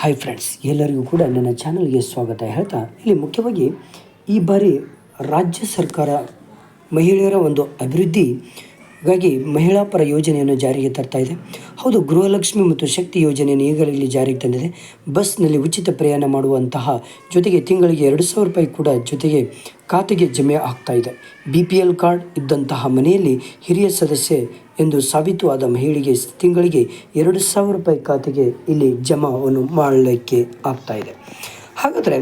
Hi friends ಎಲ್ಲರಿಗೂ ಕೂಡ ನನ್ನ ಚಾನಲ್ಗೆ ಸ್ವಾಗತ. ಹೇಳ್ತಾ, ಇಲ್ಲಿ ಮುಖ್ಯವಾಗಿ ಈ ಬಾರಿ ರಾಜ್ಯ ಸರ್ಕಾರ ಮಹಿಳೆಯರ ಒಂದು ಅಭಿವೃದ್ಧಿಗಾಗಿ ಮಹಿಳಾ ಪರ ಯೋಜನೆಯನ್ನು ಜಾರಿಗೆ ತರ್ತಾ ಇದೆ. ಹೌದು, ಗೃಹಲಕ್ಷ್ಮಿ ಮತ್ತು ಶಕ್ತಿ ಯೋಜನೆಯನ್ನು ಇಲ್ಲಿ ಜಾರಿಗೆ ತಂದಿದೆ. ಬಸ್ನಲ್ಲಿ ಉಚಿತ ಪ್ರಯಾಣ ಮಾಡುವಂತಹ ಜೊತೆಗೆ ತಿಂಗಳಿಗೆ ಎರಡು ಸಾವಿರ ರೂಪಾಯಿ ಕೂಡ ಜೊತೆಗೆ ಖಾತೆಗೆ ಜಮೆ ಆಗ್ತಾ ಇದೆ. ಬಿ ಪಿ ಎಲ್ ಕಾರ್ಡ್ ಇದ್ದಂತಹ ಮನೆಯಲ್ಲಿ ಹಿರಿಯ ಸದಸ್ಯೆ ಎಂದು ಸಾಬೀತು ಆದ ಮಹಿಳೆಗೆ ತಿಂಗಳಿಗೆ ಎರಡು ಸಾವಿರ ರೂಪಾಯಿ ಖಾತೆಗೆ ಇಲ್ಲಿ ಜಮಾವನ್ನು ಮಾಡಲಿಕ್ಕೆ ಆಗ್ತಾ ಇದೆ. ಹಾಗಾದರೆ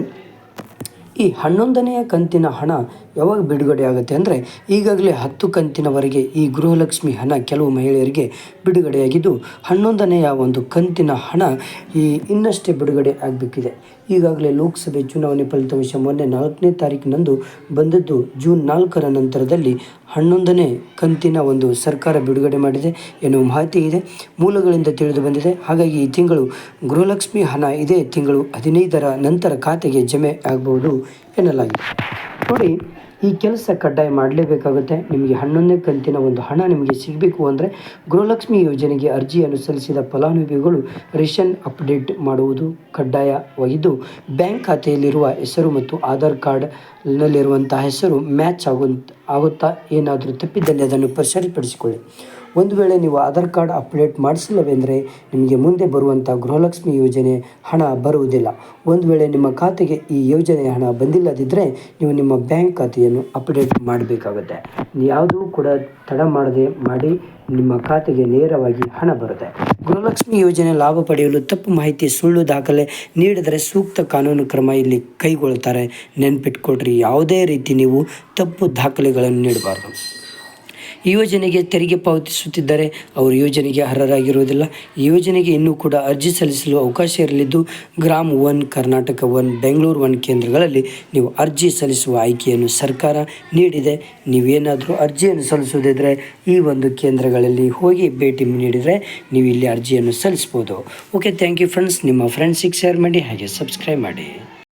ಈ ಹನ್ನೊಂದನೆಯ ಕಂತಿನ ಹಣ ಯಾವಾಗ ಬಿಡುಗಡೆ ಆಗುತ್ತೆ ಅಂದರೆ ಈಗಾಗಲೇ ಹತ್ತು ಕಂತಿನವರೆಗೆ ಈ ಗೃಹಲಕ್ಷ್ಮಿ ಹಣ ಕೆಲವು ಮಹಿಳೆಯರಿಗೆ ಬಿಡುಗಡೆಯಾಗಿದ್ದು, ಹನ್ನೊಂದನೆಯ ಒಂದು ಕಂತಿನ ಹಣ ಈ ಇನ್ನಷ್ಟೇ ಬಿಡುಗಡೆ ಆಗಬೇಕಿದೆ. ಈಗಾಗಲೇ ಲೋಕಸಭೆ ಚುನಾವಣೆ ಫಲಿತಾಂಶ ಮೊನ್ನೆ ನಾಲ್ಕನೇ ತಾರೀಕಿನಂದು ಬಂದದ್ದು ಜೂನ್ ನಾಲ್ಕರ ನಂತರದಲ್ಲಿ ಹನ್ನೊಂದನೇ ಕಂತಿನ ಒಂದು ಸರ್ಕಾರ ಬಿಡುಗಡೆ ಮಾಡಿದೆ ಎನ್ನುವ ಮಾಹಿತಿ ಇದೆ. ಮೂಲಗಳಿಂದ ತಿಳಿದು ಬಂದಿದೆ. ಹಾಗಾಗಿ ಈ ತಿಂಗಳು ಗೃಹಲಕ್ಷ್ಮಿ ಹಣ ಇದೇ. ತಿಂಗಳು ಹದಿನೈದರ ನಂತರ ಖಾತೆಗೆ ಜಮೆ ಆಗಬಹುದು ಎನ್ನಲಾಗಿದೆ. ನೋಡಿ ಈ ಕೆಲಸ ಕಡ್ಡಾಯ ಮಾಡಲೇಬೇಕಾಗುತ್ತೆ. ನಿಮಗೆ ಹನ್ನೊಂದನೇ ಕಂತಿನ ಒಂದು ಹಣ ನಿಮಗೆ ಸಿಗಬೇಕು ಅಂದರೆ ಗೃಹಲಕ್ಷ್ಮಿ ಯೋಜನೆಗೆ ಅರ್ಜಿಯನ್ನು ಸಲ್ಲಿಸಿದ ಫಲಾನುಭವಿಗಳು ರೇಷನ್ ಅಪ್ಡೇಟ್ ಮಾಡುವುದು ಕಡ್ಡಾಯವಾಗಿದ್ದು ಬ್ಯಾಂಕ್ ಖಾತೆಯಲ್ಲಿರುವ ಹೆಸರು ಮತ್ತು ಆಧಾರ್ ಕಾರ್ಡ್ನಲ್ಲಿರುವಂತಹ ಹೆಸರು ಮ್ಯಾಚ್ ಆಗುವಂತ ಆಗುತ್ತಾ ಏನಾದರೂ ತಪ್ಪಿದ್ದಲ್ಲಿ ಅದನ್ನು ಸರಿಪಡಿಸಿಕೊಳ್ಳಿ ಒಂದು ವೇಳೆ ನೀವು ಆಧಾರ್ ಕಾರ್ಡ್ ಅಪ್ಡೇಟ್ ಮಾಡಿಸಿಲ್ಲವೆಂದರೆ ನಿಮಗೆ ಮುಂದೆ ಬರುವಂಥ ಗೃಹಲಕ್ಷ್ಮಿ ಯೋಜನೆ ಹಣ ಬರುವುದಿಲ್ಲ. ಒಂದು ವೇಳೆ ನಿಮ್ಮ ಖಾತೆಗೆ ಈ ಯೋಜನೆ ಹಣ ಬಂದಿಲ್ಲದಿದ್ದರೆ ನೀವು ನಿಮ್ಮ ಬ್ಯಾಂಕ್ ಖಾತೆಯನ್ನು ಅಪ್ಡೇಟ್ ಮಾಡಬೇಕಾಗುತ್ತೆ. ಯಾವುದೂ ಕೂಡ ತಡ ಮಾಡದೆ ಮಾಡಿ ನಿಮ್ಮ ಖಾತೆಗೆ ನೇರವಾಗಿ ಹಣ ಬರುತ್ತೆ. ಗೃಹಲಕ್ಷ್ಮಿ ಯೋಜನೆ ಲಾಭ ಪಡೆಯಲು ತಪ್ಪು ಮಾಹಿತಿ, ಸುಳ್ಳು ದಾಖಲೆ ನೀಡಿದರೆ ಸೂಕ್ತ ಕಾನೂನು ಕ್ರಮ ಇಲ್ಲಿ ಕೈಗೊಳ್ಳುತ್ತಾರೆ. ನೆನ್ಪಿಟ್ಕೊಡ್ರಿ ಯಾವುದೇ ರೀತಿ ನೀವು ತಪ್ಪು ದಾಖಲೆಗಳನ್ನು ನೀಡಬಾರ್ದು. ಯೋಜನೆಗೆ ತೆರಿಗೆ ಪಾವತಿಸುತ್ತಿದ್ದರೆ ಅವರು ಯೋಜನೆಗೆ ಅರ್ಹರಾಗಿರುವುದಿಲ್ಲ. ಯೋಜನೆಗೆ ಇನ್ನೂ ಕೂಡ ಅರ್ಜಿ ಸಲ್ಲಿಸಲು ಅವಕಾಶ ಇರಲಿದ್ದು, Gram one, Karnataka one, Bengaluru one ಕೇಂದ್ರಗಳಲ್ಲಿ ನೀವು ಅರ್ಜಿ ಸಲ್ಲಿಸುವ ಆಯ್ಕೆಯನ್ನು ಸರ್ಕಾರ ನೀಡಿದೆ. ನೀವೇನಾದರೂ ಅರ್ಜಿಯನ್ನು ಸಲ್ಲಿಸುವುದಿದ್ದರೆ ಈ ಒಂದು ಕೇಂದ್ರಗಳಲ್ಲಿ ಹೋಗಿ ಭೇಟಿ ನೀಡಿದರೆ ನೀವು ಇಲ್ಲಿ ಅರ್ಜಿಯನ್ನು ಸಲ್ಲಿಸ್ಬೋದು. ಓಕೆ ಥ್ಯಾಂಕ್ ಯು ಫ್ರೆಂಡ್ಸ್ ನಿಮ್ಮ ಫ್ರೆಂಡ್ಸಿಗೆ ಶೇರ್ ಮಾಡಿ, ಹಾಗೆ ಸಬ್ಸ್ಕ್ರೈಬ್ ಮಾಡಿ.